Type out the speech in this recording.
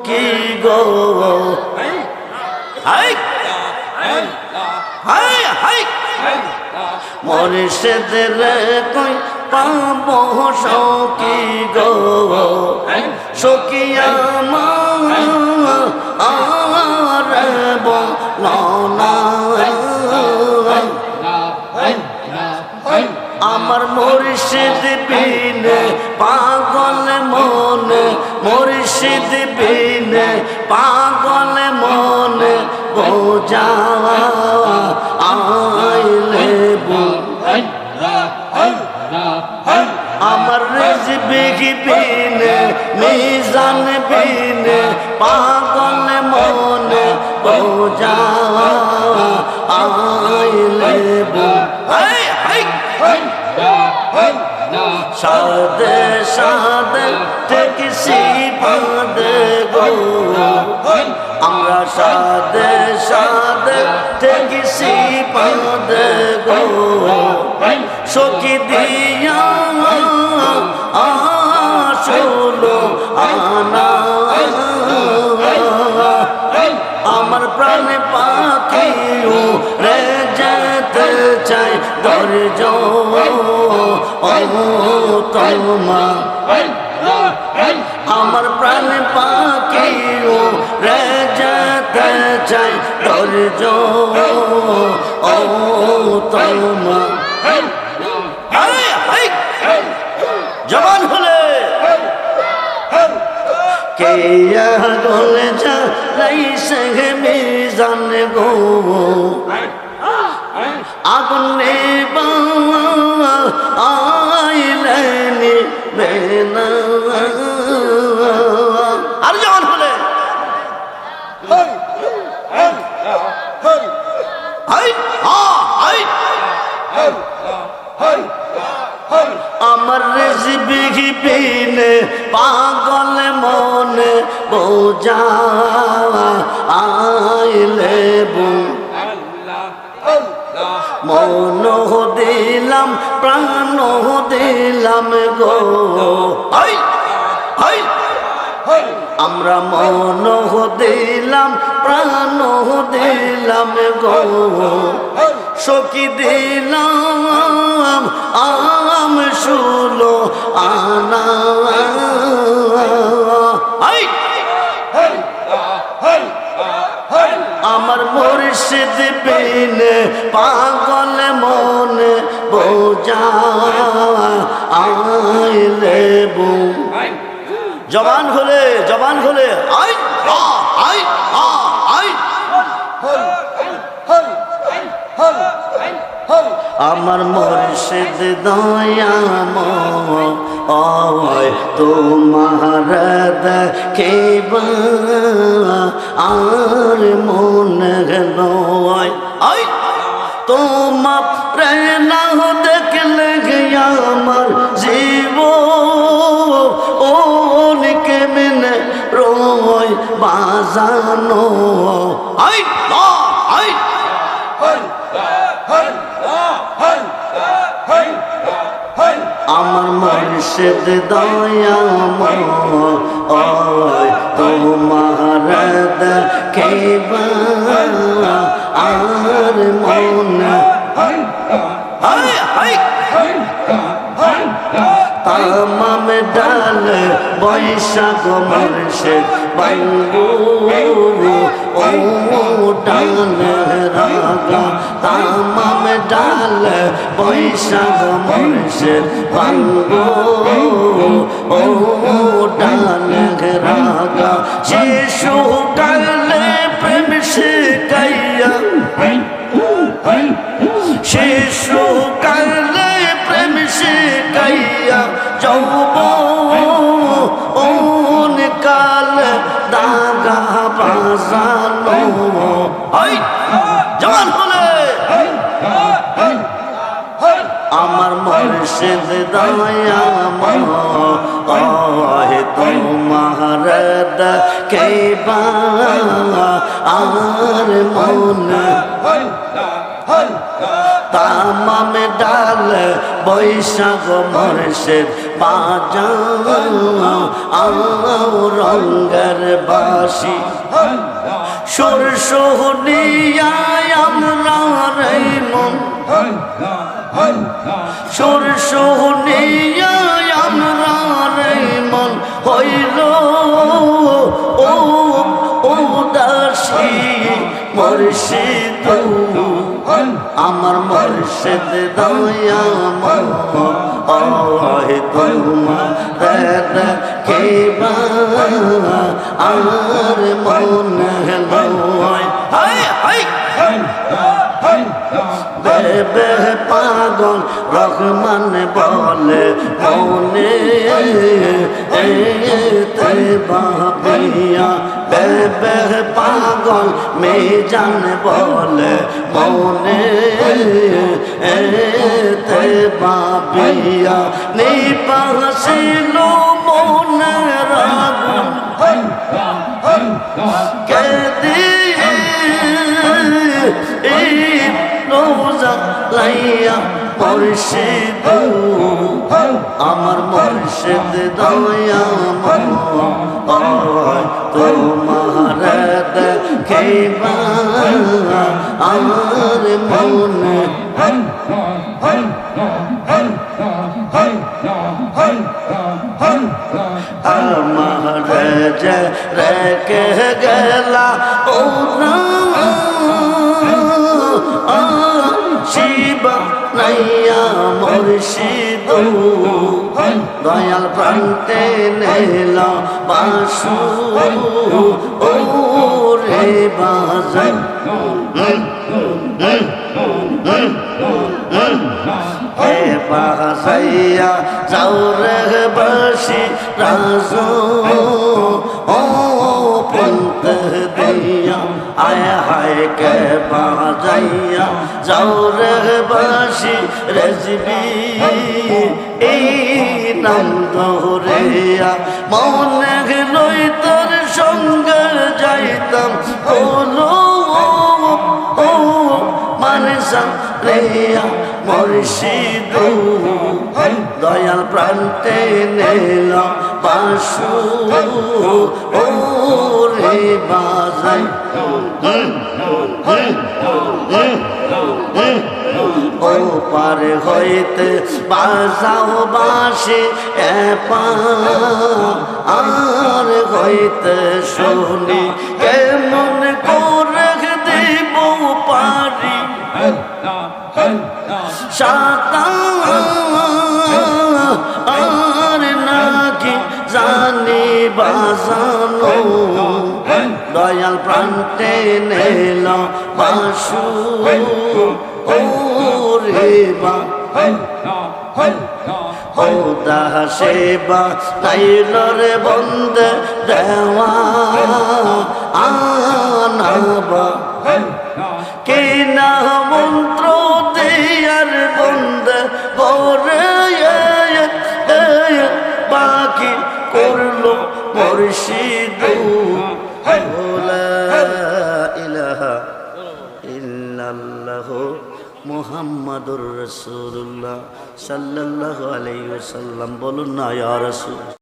কি গো? মরিষেদের কই পাব সকি গো? সকিয়া মা আমার মুর্শিদ বিনে পাগল মনে মুর্শিদ বিনে পাগল মনে বোঝা আইলে আমার রিজবি বিনে মিজান বিনে, পাগল মনে বোঝা আইলে সাদে সাদে টেকসি আমরা সাদে সাদে টেকসি বাঁধে গো। সখী দিয়া আসলো আনা। আমার প্রাণ পাখিও রে যেতে চাই ধৈর্য তোমা। আমার প্রাণ পাখিও ধৈর্য ও, তোমা জবান হলে কে গলে যা লাইসে মিজান গো? আগুনে বাবা আইলেনি বেনা পিনে পাগল মনে বোঝা আইলে মন দিলাম প্রাণ দিলাম গো। আমরা মন দিলাম প্রাণ দিলাম গো। সখী দিলাম আম শুলো আনা আমার মুর্শিদ বিনে পাগল মনে বোঝা আইলে বু। জবান হলে জবান হলে আই আ, আই আ, আই আমার মুর্শিদ দয়াম তোমার দেখিব, আর মন আই তোমার প্রেরণা দেখলে আমার জীব ও কেমনে রয় বাজানো। আমার মুর্শিদ দয়াম তোমার আর মন। তামাম ডাল, বৈশাখ মুর্শিদ বঙ্গু ও ডাল রাগা, তামাম ডাল বৈশাখ মুর্শিদ বঙ্গু ও ডাল রাগা শিশু কালে প্রেম শিকাইয়া শিশু কালে প্রেম শিকাইয়া যৌব ওন কাল দাগা বাজানো হাই জবান হলে আমার মুর্শিদ দয়াম তোমার কেবা আর মন তামামে ডাল বৈশাখ মরশের বাজাও আও রঙ্গের বাসি। সুর সোহনিয়ায় আমরা মন। সুর সোহনিয়ায় আমরা মন হইল। ও ও দাসী আমার মর্শিদ দয়া ময় তোমার কেবা। আর মন লয় হাই হাই বেবে পাগল রহমান বলে মনে তে বাবিয়া বেবে পাগল মেজান বলে মনে তে বাবিয়া নিপাসিল মনে রাগুন লাইয়া মর্শিদ আমার মর্শিদ দয়া তোমার আমার মনে আমার যে রেখে গেলা মুর্শিদ দয়াল প্রান্তে নেল বাসু রে বাজাই হে বাজাইয়া যাও রে বাসি রাজ ও হায় কে বাজাইয়া যাও রে বাসি রেজবি। এই নাম ধরিয়া মনে লই তোর সঙ্গে যাইতাম। ও মানসা রেয়া মর্শিদ দয়াল প্রান্তে নেল বাসু। ও রে বাজাই ও পার হইতে বাজাও বাসে আর হইতে শুনি। কেমন করে দিব পারি? সাতা আর নাকি জানি বাজানো? দয়াল প্রান্তে নেল বাসু ও রে বা। ও দাসেবা তাইল রে বন্ধ দেওয়া আনাবা। কে না মন্ত্র দেয়ার বন্ধ করে বাকি করল মুর্শিদ ইলাহা ইল্লাল্লাহ মুহাম্মাদুর রাসূলুল্লাহ সাল্লাল্লাহু আলাইহি ওয়াসাল্লাম। বলুন না ইয়া রাসূল।